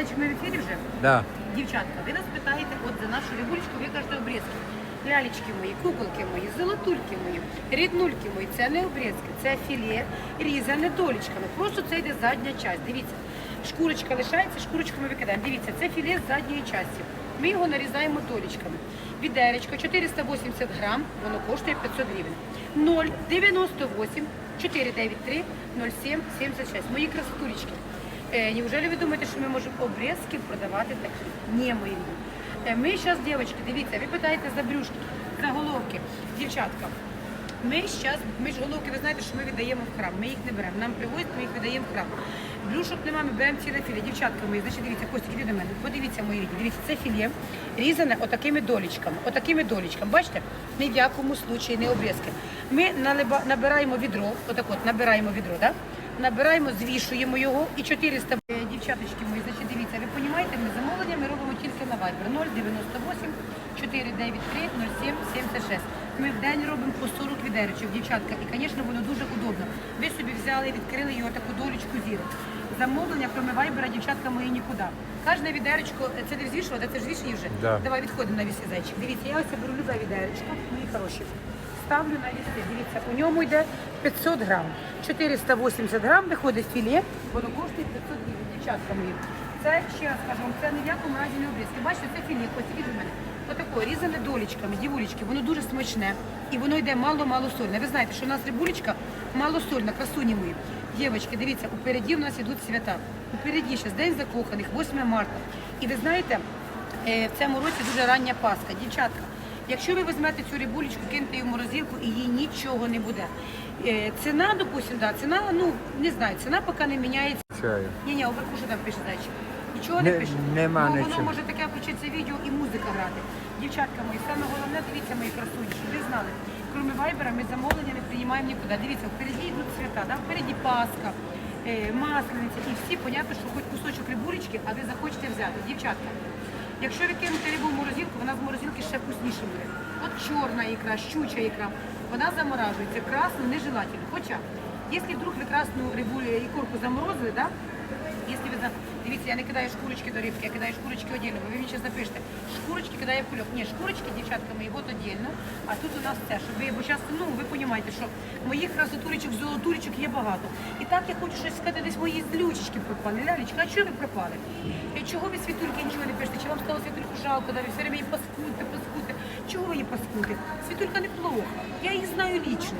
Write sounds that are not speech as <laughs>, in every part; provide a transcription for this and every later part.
Зайчик, ми в ефірі вже? Да. Дівчатка, ви нас питаєте от за нашу рибулечку, ви кажете обрізки. Лялечки мої, куколки мої, золотульки мої, ріднульки мої, це не обрізки, це філе різане долічками. Просто це йде задня часть. Дивіться, шкурочка лишається, шкурочку ми викидаємо. Дивіться, це філе з задньої частини. Ми його нарізаємо долічками. Відеречко 480 грам, воно коштує 500 гривень. 098 493 07 76. Мої красотулечки. Е, неужели ви думаєте, що ми можемо обрізки продавати такі? Ні. Е, Ми зараз, дівчатки, дивіться, ви питаєте за брюшки, за головки. Дівчатка, ми зараз, ми ж головки, ви знаєте, що ми віддаємо в храм. Ми їх не беремо. Нам привозять, ми їх віддаємо в храм. Брюшок немає, ми беремо ціле філе. Дівчатка мої, значить, дивіться, Костік, іди до мене. Подивіться, мої рідні. Дивіться, це філе різане отакими долічками. Отакими долічками. Бачите? Ні в якому случаї не обрізки. Ми набираємо відро, отак от, набираємо відро, так? Набираємо, звішуємо його і 400 Е, дівчаточки мої, значить, дивіться, ви розумієте, ми замовлення ми робимо тільки на Viber 098 493 07 76. Ми в день робимо по 40 відерочок, дівчатка, і, звісно, воно дуже удобно. Ви собі взяли, відкрили його таку долічку зірок. Замовлення, крім Вайбера, дівчатка мої нікуди. Кожне відеречко, е, це не взвішувати, це ж звішені вже. Да. Давай відходимо на вісі зайчик. Дивіться, я ось беру любе відеречко, мої хороші ставлю на віси. Дивіться, у ньому йде 500 грам. 480 грам виходить філе, воно коштує 500 гривень, дівчатка мої. Це, ще раз кажу вам, це ні в якому разі не обрізки. Бачите, це філе, ось від мене. Отако, різане долічками, дівулечки, воно дуже смачне. І воно йде мало-мало сольне. Ви знаєте, що у нас рибулечка малосольна, красуні мої. Дівчатки, дивіться, упереді в нас ідуть свята. Упереді зараз День закоханих, 8 марта. І ви знаєте, е, в цьому році дуже рання Пасха. Дівчатка, Якщо ви візьмете цю рибулечку, кинете її в морозилку і їй нічого не буде. Е, Ціна, допустим, да, ціна, ну не знаю, ціна поки не міняється. Чаю. Ні, ні, вверху що там пише зайчик? Нічого не, Не- пише. нема Бо воно нічого. може таке включиться відео і музика грати. Дівчатка мої, саме головне, дивіться мої красуні, щоб ви знали. Крім вайбера, ми замовлення не приймаємо нікуди. Дивіться, впереді йдуть свята, да? впереді Пасха, е, Маслениця і всі, понятно, що хоч кусочок рибулечки, а ви захочете взяти. Дівчатка, Якщо відкинути рибу в морозилку, вона з морозилки ще вкусніше буде. От чорна ікра, щуча ікра, вона заморажується, красну нежелательно. Хоча, якщо вдруг ви красну рибу ікорку заморозили, да? Якщо ви дивіться, я не кидаю шкурочки до рибки, я кидаю шкурочки отдельно. Ви мені зараз напишете, шкурочки кидаю в кульок. Ні, шкурочки, дівчатка мої, от отдельно, а тут у нас це, щоб ви, бо часто, ну, ви розумієте, що моїх красотулечок, золотулечок є багато. І так я хочу щось сказати, десь мої злючечки пропали. Лялечка, а чого ви пропали? І чого ви світульки нічого не пишете? Чи вам стало світульку жалко, да ви все время її паскудите, паскудите? Чого ви її паскудите? Світулька неплохо. Я її знаю лічно.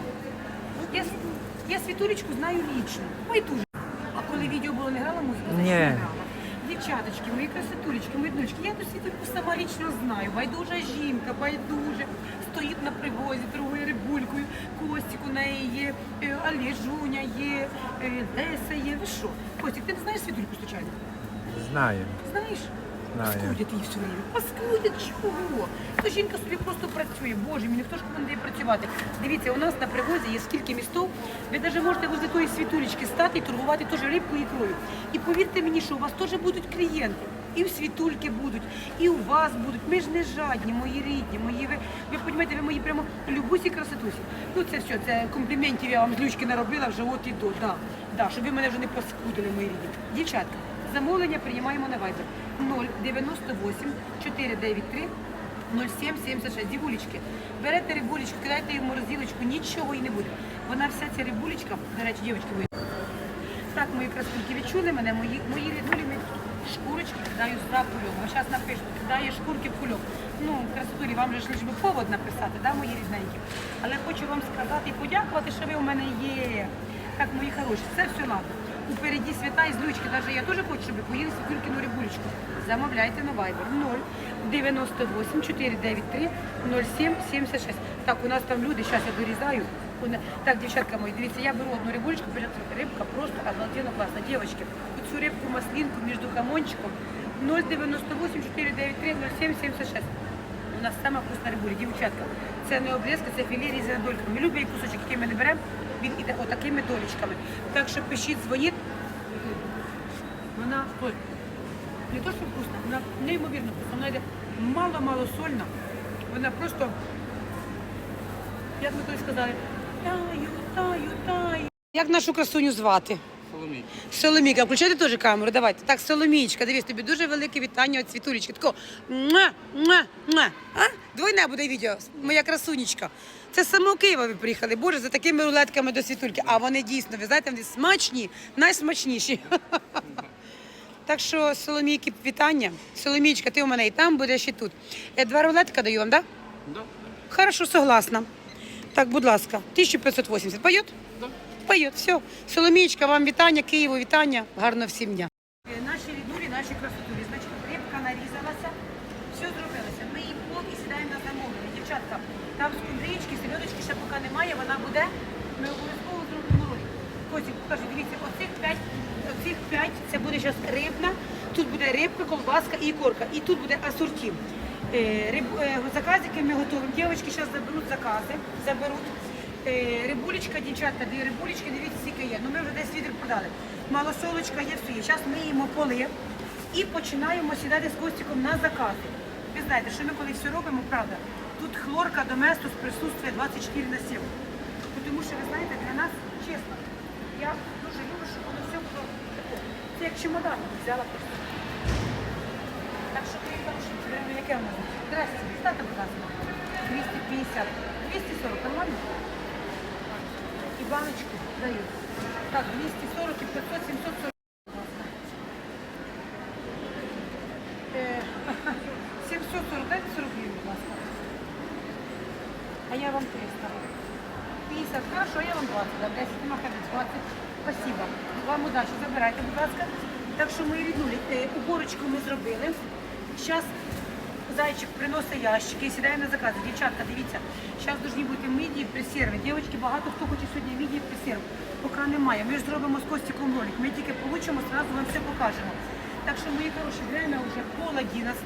Я, я світулечку знаю лічно. Ой, дуже. А коли відео було, не грала музику? Ні. не грала. Дівчаточки, мої красотулечки, мої дочки, я світульку сама лічно знаю. Байдужа жінка, байдуже. Стоїть на привозі, торгує рибулькою, Костік у неї є, е, Олежуня є, Деса є. Ви що? Костік, ти не знаєш світульку случайно? Знаю. Знаєш? Знаю. Паскудять її все время. Паскудять чого? То жінка собі просто працює. Боже мій, ніхто ж не дає працювати. Дивіться, у нас на привозі є скільки містов. Ви навіть можете возле тої світулечки стати і торгувати теж рибкою і ікрою. І повірте мені, що у вас теж будуть клієнти. І в світульки будуть, і у вас будуть. Ми ж не жадні, мої рідні, мої ви. Ви розумієте, ви мої прямо любусі красотусі. Ну це все, це компліментів я вам з лючки наробила вже от і до. Да, да, щоб ви мене вже не паскудили, мої рідні. Дівчатка, замовлення приймаємо на Viber 098 493 0776. Дівулечки, берете рибулечку, кидаєте її в морозилочку, нічого і не буде. Вона вся ця рибулечка, до речі, дівчатки, ви так, мої красунки, відчули мене, мої, мої рідулі ми шкурочки кидаю за кульок. Ви зараз напишете, кидає шкурки в кульок. Ну, красотулі, вам же лиш би повод написати, да, мої рідненькі. Але хочу вам сказати і подякувати, що ви у мене є. Так, мої хороші, це все ладно. Упереді свята і злючки, навіть я теж хочу, щоб ви поїли світулькину рибулечку. Замовляйте на Viber 0 98 493 07 76. Так, у нас там люди, зараз я дорізаю. Так, дівчатка мої, дивіться, я беру одну рибулечку, рибка просто обалденно класна. Дівчатки, оцю рибку маслинку між хамончиком 098 493 07 76. У нас сама вкусна рибуля, дівчатка. Це не обрізка, це філе різана дольками. Любий кусочок, який ми не беремо, він іде отакими долечками. Так що пишіть, дзвоніть. Вона ой, не то, що вкусна, вона неймовірно вкусна. Вона йде мало-мало сольна. Вона просто, як ми то сказали, таю, таю, таю. Як нашу красуню звати? Соломій. Соломійка, включайте теж камеру, давайте. Так, Соломійчка, дивись, тобі дуже велике вітання від Світулечки. Тако, муа, муа, муа. А? Двойне буде відео, моя красунечка. Це з самого Києва ви приїхали, боже, за такими рулетками до Світульки. А вони дійсно, ви знаєте, вони смачні, найсмачніші. <laughs> Так що, Соломійки, вітання. Соломійчка, ти у мене і там будеш, і тут. Е, Два рулетика даю вам, так? Да? Да? Хорошо, согласна. Так, будь ласка, 1580. Поет? Да. Поет, все. Соломієчка, вам вітання, Києву вітання. Гарно всім дня. Наші рідулі, наші красотулі. Значить, рибка нарізалася, все зробилося. Ми її пол і сідаємо на замовлення. Дівчатка, там скумбрічки, селедочки ще поки немає, вона буде. Ми обов'язково зробимо ролик. Костік, покажи, дивіться, оцих буде зараз рибна, тут буде рибка, колбаска і корка. І тут буде асорті. Е, риб, е, заказики ми готуємо. Дівчатки зараз заберуть закази, заберуть. Е, рибулечка, дівчатка, дві рибулечки, дивіться, скільки є. Ну ми вже десь відер продали. Малосолочка є, все є. Зараз ми їмо поли і починаємо сідати з Костіком на закази. Ви знаєте, що ми коли все робимо, правда, тут хлорка доместос присутствує 24 на 7. Тому що, ви знаєте, для нас, чесно, я дуже люблю, щоб воно все було Це як чемодан взяла просто. Так що ти хороший, время яке нас? Здрасте, стати, будь ласка. 250. 240, нормально? І баночку даю. Так, 240 і 500, 740. Е, <laughs> 740, дайте 40 гривень. А я вам 300. 50, хорошо, я вам 20, да, 10, нема ходить, 20. Спасибо. Вам удачі, забирайте, будь ласка. Так що мої ріднулі, е, уборочку ми зробили. Зараз зайчик приносить ящики сідає на закази. Дівчатка, дивіться, зараз повинні бути мідії пресерви. Дівчатки, багато хто хоче сьогодні мідії пресерв. Поки немає. Ми ж зробимо з Костіком ролик. Ми тільки получимо, одразу вам все покажемо. Так що, мої хороші, время вже пол 11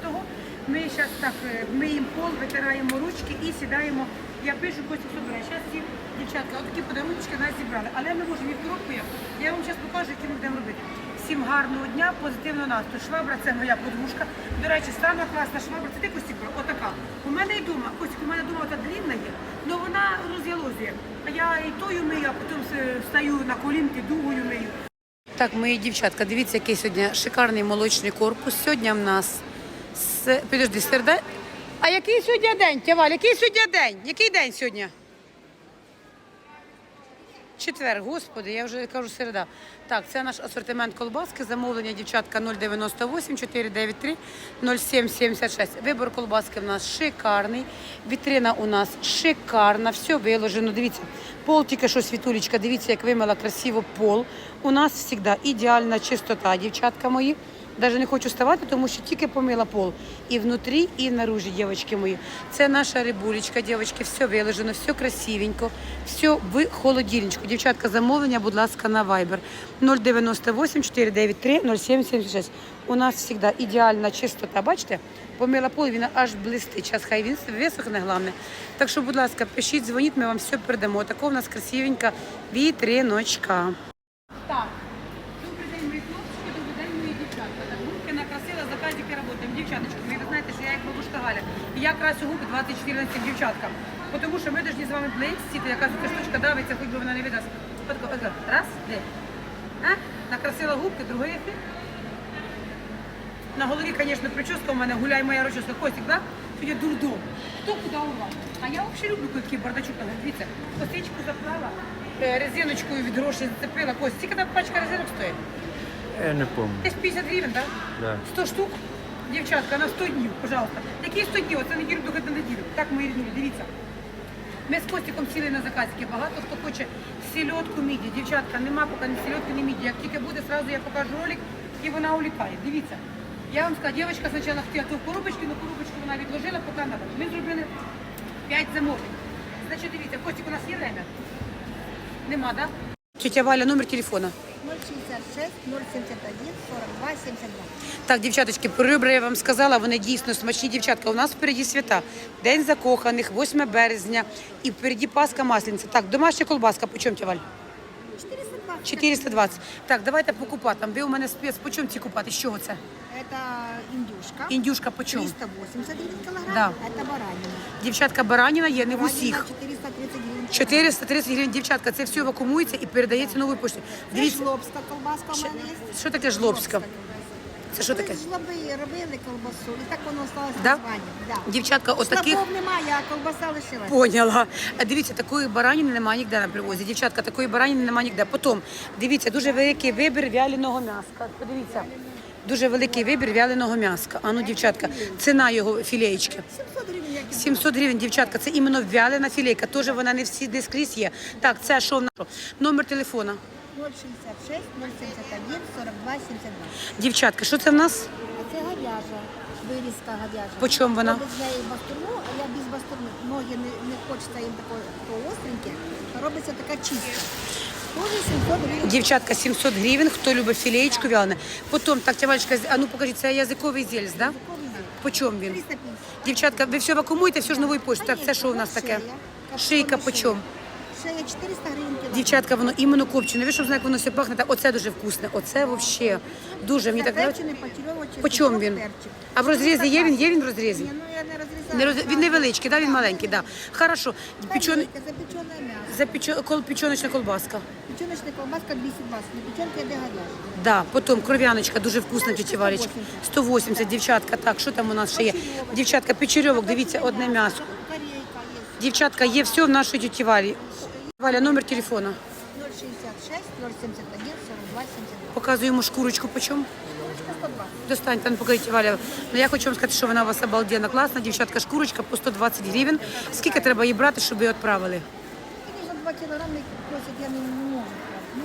Ми зараз так е, миємо пол, витираємо ручки і сідаємо. Я пишу, Костік собирає. Зараз ці дівчатка, от такі подарунки нас зібрали. Але ми можемо коробку. є. Я вам зараз покажу, які ми будемо робити. Всім гарного дня, позитивного настрою. Швабра це моя подружка. До речі, сама класна швабра. Це ти Костік, отака. У мене і дома. Костік, у мене дома та длінна є, але вона роз'ялозує. А я і тою мию, а потім встаю на колінки, дугою мию. Так, мої дівчатка, дивіться, який сьогодні шикарний молочний корпус. Сьогодні в нас підожди, серде. А який сьогодні день, Тяваль? Який сьогодні день? Який день сьогодні? Четвер, господи, я вже кажу середа. Так, це наш асортимент колбаски, замовлення дівчатка 098 493 0776. Вибор колбаски в нас шикарний. Вітрина у нас шикарна, все виложено. Дивіться, пол тільки що світулечка, дивіться, як вимила красиво пол. У нас завжди ідеальна чистота, дівчатка мої. Даже не хочу вставати, тому що тільки помила пол. І внутрі, і наружі, дівчатки мої. Це наша рибулечка, дівчатки, все виложено, все красивенько, все в холодильничку. Дівчатка, замовлення, будь ласка, на Viber 098 493 0776. У нас завжди ідеальна чистота. Бачите? Помила пол, він аж блистить. Час хай він висохне, головне. Так що, будь ласка, пишіть, дзвоніть, ми вам все передамо. Така у нас красивенька вітриночка. Так. Добрий день, мої хлопчики, добрий день, мої дівчатка. Так, губки накрасила, заказики працюємо. Дівчаточки, ви знаєте, що я як бабушка Галя. І я 24 на 7 дівчаткам. Тому що ми повинні з вами близькі, яка ця штучка давиться, хоч би вона не видасть. Раз, де. А? Накрасила губки, другий ефір. На голові, звісно, прическа у мене гуляй моя розчоска. Костик, да? Сьогодні дурдом. Хто куди увагу? А я взагалі люблю такий бардачок. Так, Дивіться, косичку заплела, е, резиночкою від грошей зацепила. Кость, скільки там пачка резинок стоїть? Я не пам'ятаю. Десь 50 гривень, так? Да. 100 штук. Дівчатка, на 100 днів, пожалуйста. Які 100 днів? Оце неділю до на неділю. Так, мої рідні, дивіться. Ми з Костіком сіли на заказики. Багато хто хоче сільотку міді. Дівчатка, нема поки ні сільотки, ні міді. Як тільки буде, сразу я покажу ролик і вона улітає. Дивіться. Я вам сказала, дівчинка спочатку хотіла ту коробочку, але коробочку вона відложила, поки треба. Ми зробили 5 замовлень. Значить, дивіться, Костік, у нас є время? Нема, так? Да? Тетя Валя, номер телефона. 066 071 42 72. Так, дівчаточки, ребра я вам сказала, вони дійсно смачні дівчатка. У нас впереді свята. День закоханих, 8 березня і впереді Пасха Маслениця. Так, домашня колбаска, по чому Тяваль? 420. 420. Так, давайте по купатам. Ви у мене спец, по чому ці купати? З чого це? Э, Это индюшка. Індюшка по чому? 380 гривен килограмм. Да. Это баранина. Дівчатка, бараніна є не в Баранина усіх. 430 гривен. 430 гривень, дівчатка, це все вакуумується і передається новою поштою. Це Дивіться, жлобська колбаска у мене є. що таке жлобська? Це що таке? Жлоби робили колбасу, і так воно сталося Да? названням. Да. Дівчатка, отаких Шлапов немає, а колбаса лишилась. Поняла. А дивіться, такої бараніни немає ніде на привозі. Дівчатка, такої бараніни немає ніде. Потім, дивіться, дуже великий вибір вяленого м'яска. Подивіться. Дуже великий вибір вяленого м'яска. А ну, дівчатка, ціна його філеєчки. 700 гривень, як 700 гривень, дівчатка, це іменно вялена філейка. Теж вона не всі не скрізь є. Так, це що в нас? Номер телефона. 066 071 42 72. Дівчатка, що це в нас? А це говяжа, вирізка говяжа. По чому вона? Робить з неї бастурму, а я без бастурми. Ноги не, не хочеться їм такої остреньке. Робиться така чиста. Тоже 700 гривень. Дівчатка, 700 гривень, хто любить філеєчку вялене. Потім, так, тявальчика, а ну покажіть, це язиковий зельс, да? По чому він? 350. Дівчатка, ви все вакуумуєте, все ж новою поштою. Так, це що у нас таке? Шийка по чому? Шея 400 гривень. Дівчатка, воно іменно копчене. Ви щоб знаєте, воно все пахне, так оце дуже вкусне. Оце взагалі дуже мені так подобається. По чому він? перчик. А в розрізі є він? Є він в розрізі? Ні, ну я не розрізаю. Не роз... Він невеличкий, да? він маленький, да. Хорошо. Запечене м'ясо. Запечо... Кол... Печеночна колбаска. Печеночна колбаска 220, не печенка йде говяжа. Да, потім кров'яночка дуже вкусна, тітя Валечка. 180, дівчатка. Так, що там у нас ще є? Дівчатка, печерьовок, дивіться, одне м'ясо. Корейка є. Дівчатка, є все в нашій тіті Валі. Валя, номер телефона. 066 071 42 72. Показуємо шкурочку по чому. 120. Достаньте, ну покажіть, Валя. Ну я хочу вам сказати, що вона у вас обалденна, класна. Дівчатка, шкурочка по 120 гривень. Скільки треба її брати, щоб її відправили? Конечно, 2 кілограми просять, я не можу.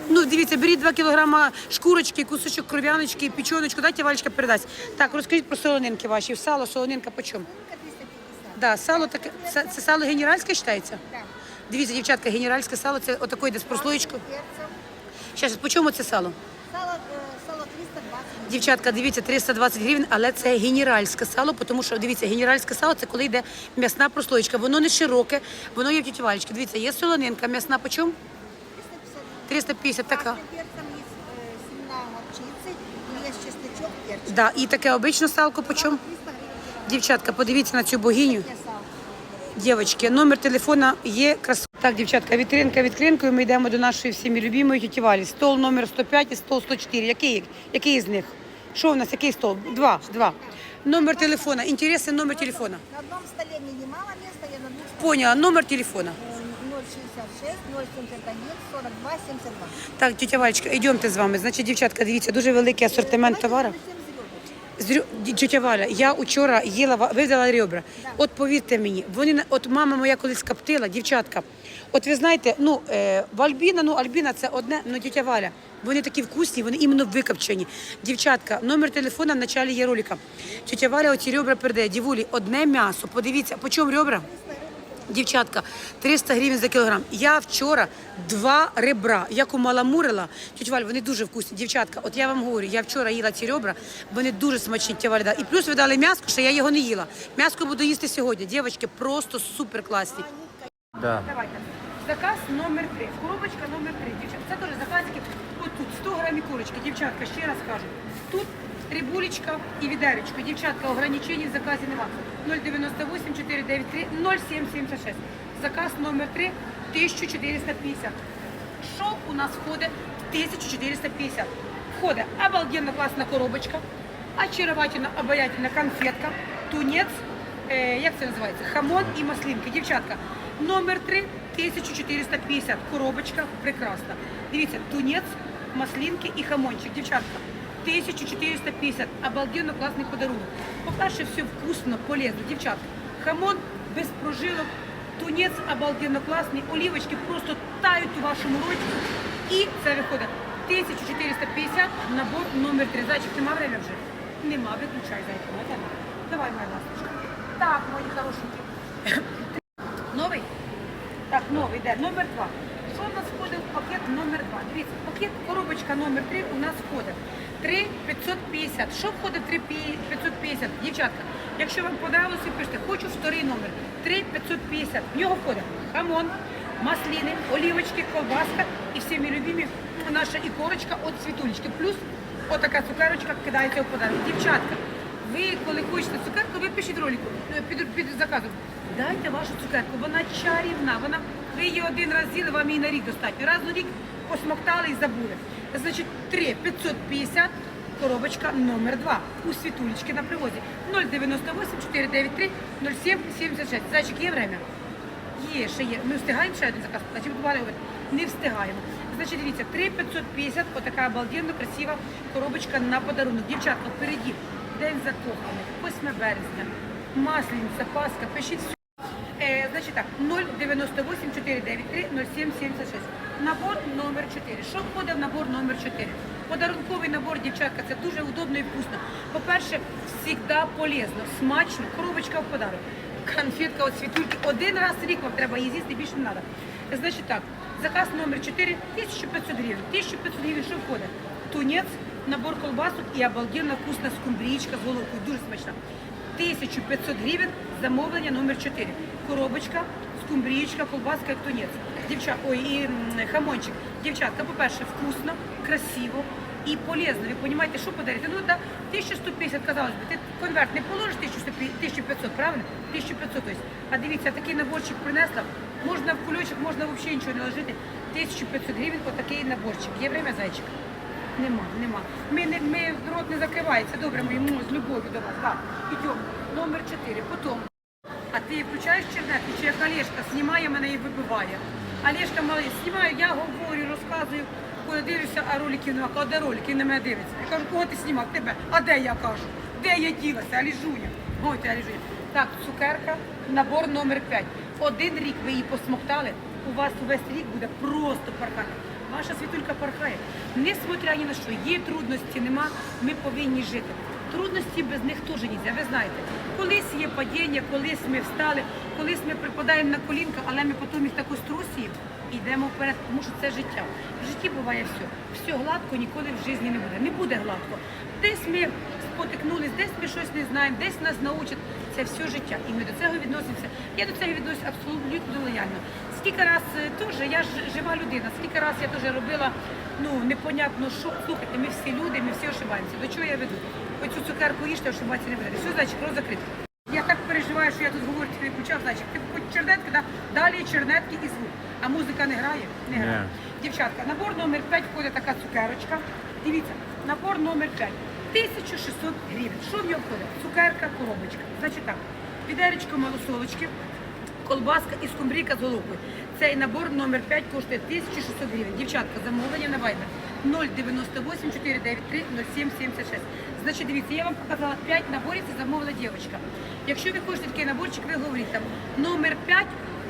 Ну, дивіться, беріть 2 кілограма шкурочки, кусочок кров'яночки, печеночку, дайте Валечка передасть. Так, розкажіть про солонинки ваші. Сало, солонинка по чому? Тільки 350. Да, сало таке, це, це сало генеральське вважається? Так. Дивіться, дівчатка, генеральське сало, це отакої йде з прослоєчкою. Перцем. Зараз, по чому це сало? Сало, е, сало 320. Дівчатка, дивіться, 320 гривень, але це генеральське сало, тому що дивіться, генеральське сало це коли йде м'ясна прослоєчка. Воно не широке, воно є в тіті Валечки. Дивіться, є солонинка, м'ясна по чому? 350 така. Красным перцем есть э, семена горчицы, и есть чесночок, перчик. Да, і таке обичне салко по чому? 300 гривен. Дівчатка, подивіться на цю богиню. Дівчатки, номер телефона є красу. Так, дівчатка, вітринка відкринкою. Ми йдемо до нашої всіми любимої тіті Валі. Стол номер 105 і стол 104. Який, який з них? Що у нас? Який стол? Два. Два. Номер телефона. Інтересний номер телефона. На одном столе мне немало места, я на двух столах. Поняла, номер телефона. 066 071 42 72. Так, тітя Валечка, йдемте з вами. Значить, дівчатка, дивіться, дуже великий асортимент товару. Зрю- Тетя Валя, я вчора їла, ви взяла ребра. От повірте мені, вони от мама моя колись коптила, дівчатка. От ви знаєте, ну е, в Альбіна, ну Альбіна це одне, ну тетя Валя, вони такі вкусні, вони іменно викопчені. Дівчатка, номер телефона в началі є ролика. Тетя Валя оці ребра передає. Дівулі, одне м'ясо. Подивіться, по чому ребра? Дівчатка, 300 гривень за кілограм. Я вчора два ребра, як умаламурила. Тетя Валь, вони дуже вкусні. Дівчатка, от я вам говорю, я вчора їла ці ребра, вони дуже смачні, тетя Валя. да. І плюс ви дали м'ясо, що я його не їла. М'яско буду їсти сьогодні. Дівчатки, просто супер класні. Да. Давайте. Заказ номер 3. Коробочка номер 3. Дівчатка, це теж заказики. От тут 100 грамів курочки. Дівчатка, ще раз кажу. Тут рибулечка і відеречко. Дівчатка, ограничень в заказі нема. 098 493 0776. Заказ номер 3 1450. Що у нас входить в 1450? Входить обалденно класна коробочка, очаровательна, обаятельна конфетка, тунець, е, як це називається? Хамон і маслинки. Дівчатка, номер 3 1450. Коробочка прекрасна. Дивіться, тунець, маслинки і хамончик. Дівчатка, 1450. Обалденно класний подарунок. По-перше, все вкусно, полезно. Дівчатка, хамон без прожилок, тунець обалденно класний, олівочки просто тають у вашому роті. І це виходить 1450, набор номер 3. Зайчик, нема время вже? Нема, виключай, зайчик. Давай, моя ласточка. Так, мої хорошенькі. <coughs> Новий? Так, новий, де? Номер два. Що в нас входить в пакет номер два? Дивіться, пакет, коробочка номер три у нас входить. 3 550. Що входить в 3 550? Дівчатка, якщо вам подобалося, пишете, хочу вторий номер. 3 550. В нього входить хамон, маслини, олівочки, ковбаска і всі любимі наша ікорочка від світулечки. Плюс Отака цукерочка кидається в подарунок. Дівчатка, ви коли хочете цукерку, ви пишіть ролику е, під, під заказом. Дайте вашу цукерку, вона чарівна, вона ви її один раз з'їли, вам її на рік достатньо. Раз у рік посмоктали і забули. Значить, 3 550 коробочка номер 2 у Світулечки на привозі 098 493 07 76. Зайчик, є время? Є, ще є. Ми встигаємо ще один заказ? Значить, бували не встигаємо. Значить, дивіться, 3550, отака обалденно красива коробочка на подарунок. Дівчатка, впереді, День закоханих, 8 березня, Маслениця, Пасха, пишіть всю. Е, значить так, 098 493 0776. Набор номер 4. Що входить в набор номер 4? Подарунковий набор, дівчатка, це дуже удобно і вкусно. По-перше, завжди полезно, смачно, коробочка в подарунок. Конфетка от світульки. Один раз в рік вам треба її з'їсти, більше не треба. Значить так, заказ номер 4 1500 гривень. 1500 гривень що входить? Тунець, набор колбасок і обалденно вкусна скумбрічка з головкою, дуже смачна. 1500 гривень замовлення номер 4. Коробочка, скумбрічка, колбаска і тунець. Дівчат, ой, і хамончик. Дівчатка, по-перше, вкусно, красиво і полезно. Ви розумієте, що подарити? Ну, да, 1150, казалось би, ти конверт не положиш 1500, правильно? 1500, тобто. А дивіться, такий наборчик принесла. Можна в кульочок, можна взагалі нічого не ложити. 1500 гривень, отакий наборчик. Є время, зайчик? Нема, нема. Ми, не, ми рот не закривається. Добре, ми йому з любов'ю до вас. Так, йдемо. Номер 4. Потім. А ти включаєш чернетку, чи як Олешка знімає мене і вибиває. Олешка малий, знімаю, я говорю, розказую, коли дивлюся, а роликів нема. А де ролики? На мене дивиться. Я кажу, кого ти знімав? Тебе. А де я кажу? Де я ділася? А ліжуня. Ой, ти ліжуня. Так, цукерка, набор номер 5. Один рік ви її посмоктали, у вас весь рік буде просто паркати. Ваша світулька порхає. Несмотря ні на що, є трудності, нема, ми повинні жити. Трудності без них теж нельзя, ви знаєте. Колись є падіння, колись ми встали, колись ми припадаємо на колінка, але ми потім їх таку струсіємо і йдемо вперед, тому що це життя. В житті буває все. Все гладко ніколи в житті не буде. Не буде гладко. Десь ми спотикнулись, десь ми щось не знаємо, десь нас научать. Це все життя. І ми до цього відносимося. Я до цього відносився абсолютно лояльно. Скільки раз е, теж, я ж жива людина, скільки раз я теж робила, ну, непонятно, що, слухайте, ми всі люди, ми всі ошибаємося. До чого я веду? Оцю цукерку їжте, ошибатися не буде. Все, зайчик, рот закритий. Я так переживаю, що я тут говорю, ти включав, зайчик, ти хоч чернетки, да? далі чернетки і звук. А музика не грає? Не грає. Дівчатка, набор номер 5 входить така цукерочка. Дивіться, набор номер 5. 1600 гривень. Що в нього входить? Цукерка, коробочка. Значить так, відеречко малосолочки, колбаска і скумбрійка з головкою. Цей набор номер 5 коштує 1600 гривень. Дівчатка, замовлення на Viber 098 493 0776. Значить, дивіться, я вам показала 5 наборів, це замовила дівчинка. Якщо ви хочете такий наборчик, ви говорите там номер 5,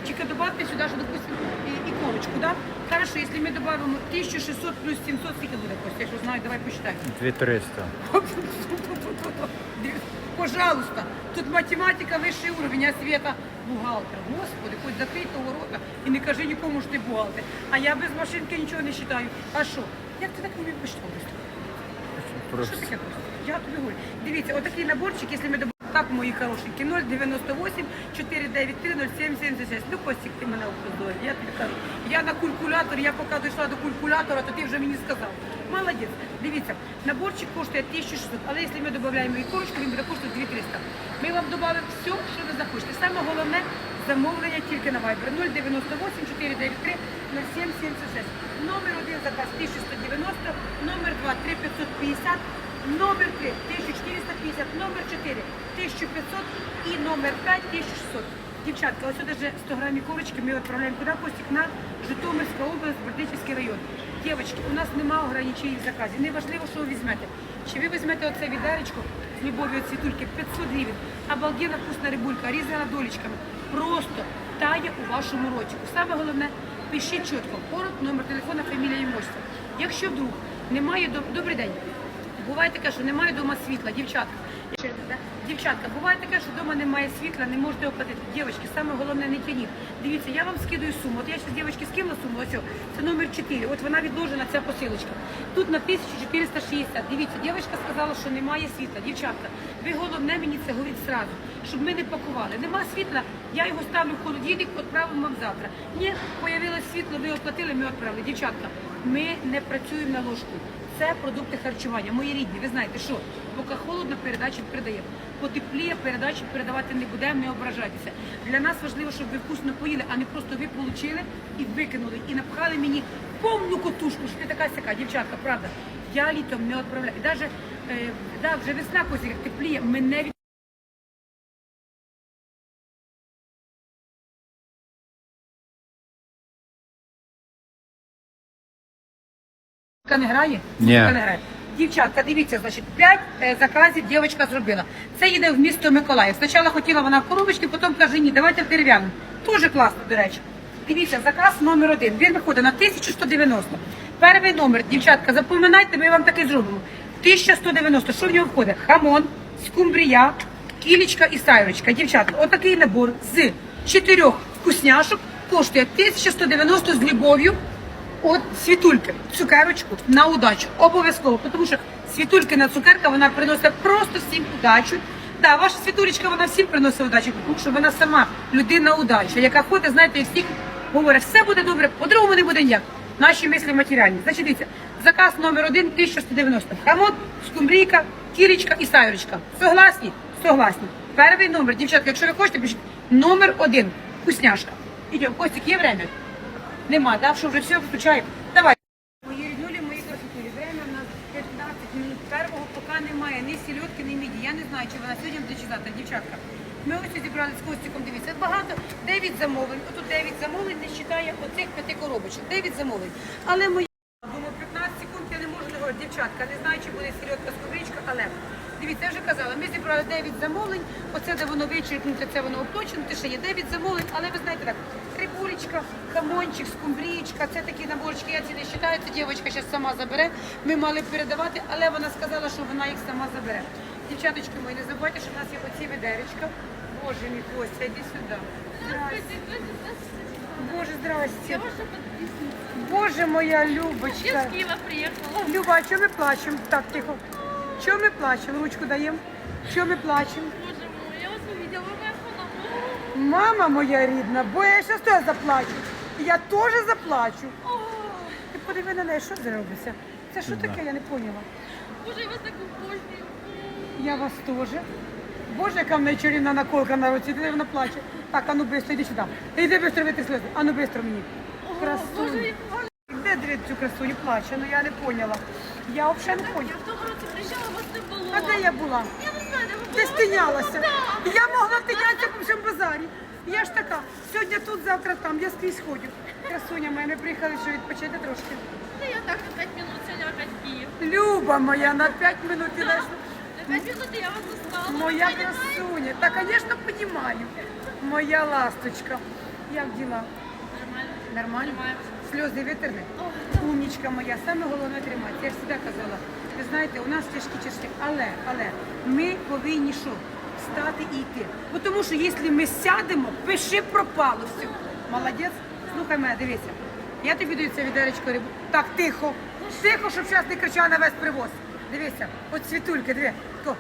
тільки добавте сюди, що, допустим, і- ікорочку, да? Хорошо, якщо ми додамо 1600 плюс 700, скільки буде, Костя? Якщо знаю, давай посчитай. 2300. Пожалуйста, тут математика вищий уровень, а Света бухгалтер. Господи, хоч закрий того рота і не кажи нікому, що ти бухгалтер. А я без машинки нічого не вважаю. А що? Як ти так не Що Просто. таке просто? Я тобі говорю. Дивіться, отакий наборчик, якщо ми додаємо, так, мої хорошенькі, 098 493 0776. Ну, Костік, ти мене опозорив. Я тобі кажу, я на калькуляторі, я поки дійшла до калькулятора, то ти вже мені сказав. Молодець. Дивіться, наборчик коштує 1600, але якщо ми додаємо і корочку, він буде коштувати 2300. Ми вам додамо все, що ви захочете. Саме головне замовлення тільки на Viber 098 493 0776. Номер один заказ 1190, номер два 3550, номер 3 1450, номер 4 1500 і номер 5 1600. Дівчатка, ось вже 100 грамів корочки ми відправляємо куди Костік на Житомирська область, Бердичівський район. Дівчатки, у нас немає ограничень в заказі. Неважливо, що ви візьмете. Чи ви візьмете оце відеречко з любов'ю від світульки 500 гривень, обалденна вкусна рибулька, різана долічками. Просто тає у вашому ротику. Саме головне, пишіть чітко, корот, номер телефона, фамілія і імущество. Якщо вдруг немає до... добрий день. Буває таке, що немає вдома світла, дівчатка. Дівчатка, буває таке, що вдома немає світла, не можете оплатити. Дівчатки, саме головне не тяніть. Дивіться, я вам скидаю суму. От я зараз дівчатки скинула суму, ось це номер 4. От вона відложена, ця посилочка. Тут на 1460. Дивіться, дівчатка сказала, що немає світла. Дівчатка, ви головне мені це говоріть зразу, щоб ми не пакували. Нема світла, я його ставлю в холодильник, відправимо вам завтра. Ні, появилось світло, ви оплатили, ми відправили. Дівчатка, ми не працюємо на ложку. Це продукти харчування. Мої рідні, ви знаєте, що поки холодно, передачі передаємо. Потепліє, передачі передавати не будемо, не ображайтеся. Для нас важливо, щоб ви вкусно поїли, а не просто ви получили і викинули, і напхали мені повну котушку, що ти така сяка, дівчатка, правда. Я літом не відправляю. І навіть е, да, вже весна козі, тепліє, ми не від... не грає? Ні. Не грає. Дівчатка, дивіться, значить, 5 заказів дівчинка зробила. Це їде в місто Миколаїв. Спочатку хотіла вона в коробочки, потім каже, ні, давайте в дерев'яну. Дуже класно, до речі. Дивіться, заказ номер один. Він виходить на 1190. Перший номер, дівчатка, запам'ятайте, ми вам такий зробимо. 1190. Що в нього входить? Хамон, скумбрія, кілечка і сайрочка. Дівчатка, отакий набор з чотирьох вкусняшок коштує 1190 з любов'ю. От світульки, цукерочку на удачу. Обов'язково, тому що світулькина цукерка вона приносить просто всім удачу. Да, ваша світулечка вона всім приносить удачу, тому що вона сама людина удача, яка ходить, знаєте, і всіх говорить, все буде добре, по-другому не буде ніяк. Наші мислі матеріальні. Значить, дивіться, заказ номер один 1190. Хамон, скумбрійка, кірочка і сайрочка. Согласні? Согласні. Перший номер, дівчатка, якщо ви хочете, пишіть номер один. Вкусняшка. Ідемо, Костик, є время? Нема, да? Що вже все включаємо? Давай. Мої ріднулі, мої красотулі. Время у нас 15 минут первого, поки немає ні сільотки, ні міді. Я не знаю, чи вона сьогодні буде чи завтра, дівчатка. Ми ось зібрали з Костиком, дивіться, багато, 9 замовлень. Отут 9 замовлень не вважає оцих п'яти коробочок. 9 замовлень. Але мої... Думаю, 15 секунд я не можу не говорити. Дівчатка, не знаю, чи буде сільотка дивіться, я вже казала, ми зібрали 9 замовлень. Оце, де воно вичеркнуте, це воно обточене, ще є 9 замовлень, але ви знаєте так, рибулечка, хамончик, скумбрічка, це такі наборчики, я ці не вважаю, це дівчинка зараз сама забере. Ми мали передавати, але вона сказала, що вона їх сама забере. Дівчаточки мої, не забувайте, що в нас є оці ведеречка. Боже мій Костя, іди сюди. Боже, здрасте. Боже моя Я Любочка. с Киева приехала. Люба, а чого ми плачемо? Так, тихо. Чого ми плачемо? Ручку даємо. Чого ми плачемо? Боже мой, я вас увидела, моя. Мама моя рідна, бо я зараз теж заплачу. Я теж заплачу. Ти подиви на неї, що це робиться? Це що таке, я не поняла. Боже, я вас так обожнюю. Я вас теж. Боже, яка в неї чарівна наколка на руці, де вона плаче. Так, а ну швидко, іди сюди. Іди швидко витри сльози. А ну швидко мені. Боже, я. Де дивиться цю красуню плаче? Ну я не поняла. Я взагалі не поняла. в тому році приїжджала, вас не було. А де я була? Ти стинялася. Я могла тинятися по всьому базарі. Я ж така, сьогодні тут, завтра там, я скрізь ходю. Красуня моя, ми приїхали, що відпочити трошки. Ну, я так на 5 минут сьогодні опять в Київ. Люба моя, на 5 минут ти знаєш, На 5 минут я вас застала. моя красуня. Та, звісно, розумію. Моя ласточка. Як діла? Нормально. Нормально? Тримаємося. Сльози витерли? Умнічка моя, саме головне тримати. Я завжди казала. Ви знаєте, у нас тяжкі часи, але, але ми повинні що? Стати і йти. Бо тому що якщо ми сядемо, пиши пропало все. Молодець. Слухай мене, дивися. Я тобі даю це відеречко рибу. Так, тихо. Тихо, щоб зараз не кричала на весь привоз. Дивися, от світульки, диви. Ко.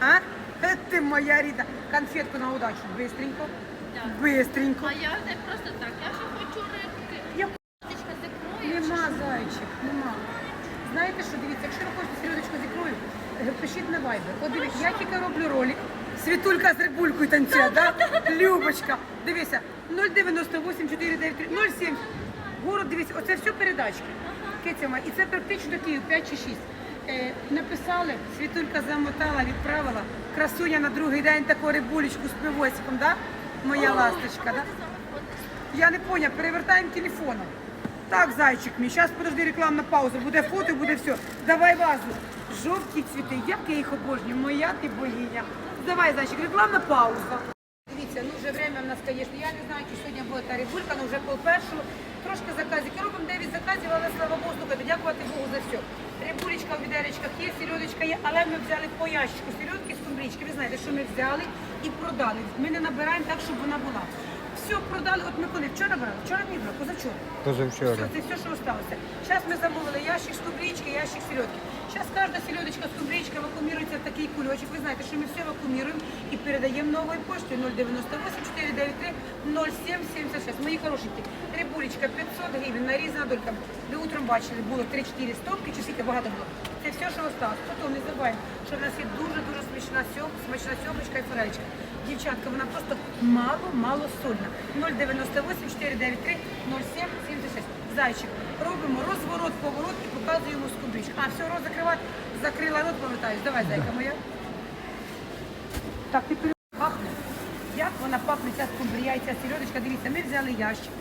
А? Е, Ти моя рідна. Конфетку на удачу. Бистренько. Бистренько. А я не просто так, я ще хочу рибки. Я Птичка з ікрою. Зайчик, нема. Знаєте що, дивіться, якщо ви хочете середочку з ікрою, е, пишіть на вайбер. От дивіться, я тільки роблю ролик. Світулька з рибулькою танцює, да? Любочка. Дивися, 098 493 07. Город, дивіться, оце все передачки. Киця. І це практично Київ 5 чи 6. Е, написали, Світулька замотала, відправила. Красуня на другий день таку рибулечку з пивосиком, да? Моя ласточка, да? Я не поняв, перевертаємо телефоном. Так, зайчик мій, зараз подожди рекламна пауза, буде фото, буде все. Давай вазу. Жовті цвіти, як я їх обожнюю, моя ти богиня. Давай, зайчик, рекламна пауза. Дивіться, ну вже время в нас, звісно, я не знаю, чи сьогодні буде та рибулька, ну вже пол першого. Трошки заказів. Робимо 9 заказів, але слава Богу, дякувати Богу за все. Рибулечка в відеречках є, сільодочка є, але ми взяли по ящику сільодки з кумбрічки. Ви знаєте, що ми взяли і продали. Ми не набираємо так, щоб вона була. Все продали. От ми коли вчора брали, вчора не брали, позавчора. Позавчора. Все, це все, що залишилося. Зараз ми замовили ящик скумбрічки, ящик сільодки. Зараз кожна сільодочка з кубричка вакуумірується в такий кульочок. Ви знаєте, що ми все вакууміруємо і передаємо новою поштою 098 493 0776. Мої хорошенькі, рибулечка 500 гривень, нарізана долька. Ви утром бачили, було 3-4 стопки, чи скільки багато було. Це все, що осталось. Потім не забуваємо, що в нас є дуже-дуже смачна сьом, сьомочка і форелечка. Дівчатка, вона просто мало-мало сольна. 098 493 0776. Зайчик. Робимо розворот, поворот і показуємо скумбричку. А, все, рот закривати. Закрила рот, повертаюсь. Давай, зайка моя. Так, ти пере- пахне. Як вона пахне, ця скумбрія і ця сільодочка. Дивіться, ми взяли ящик.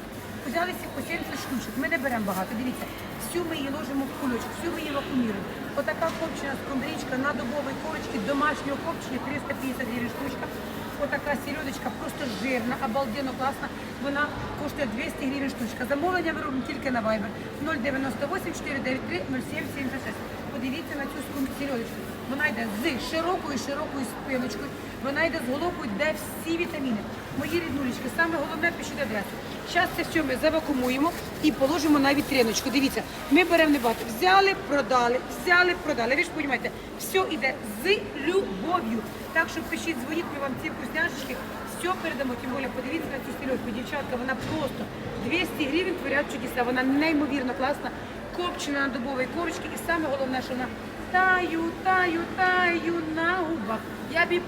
Взяли по 70 штучок. Ми не беремо багато. Дивіться, всю ми її ложимо в кульочок, всю ми її вакууміруємо. Отака копчена скумбрічка на добовій корочці домашнього копчення 350 гривень штучка. Отака сільодочка, просто жирна, обалденно класна. Вона коштує 200 гривень штучка. Замовлення ми робимо тільки на Viber 098 493 0776. Подивіться на цю сільодочку. Вона йде з широкою широкою спиночкою. Вона йде з головкою, де всі вітаміни. Мої ріднулечки, саме головне пишіть адресу. Зараз це все ми завакумуємо і положимо на вітриночку. Дивіться, ми беремо небагато. Взяли, продали, взяли, продали. Ви ж розумієте, все йде з любов'ю. Так що пишіть, дзвоніть, ми вам ці вкусняшечки все передамо. Тим більше подивіться на цю сільодку. Дівчатка, вона просто 200 гривень творять чудеса. Вона неймовірно класна, копчена на дубовій корочці. І саме головне, що вона таю, таю, таю на губах. Я б її.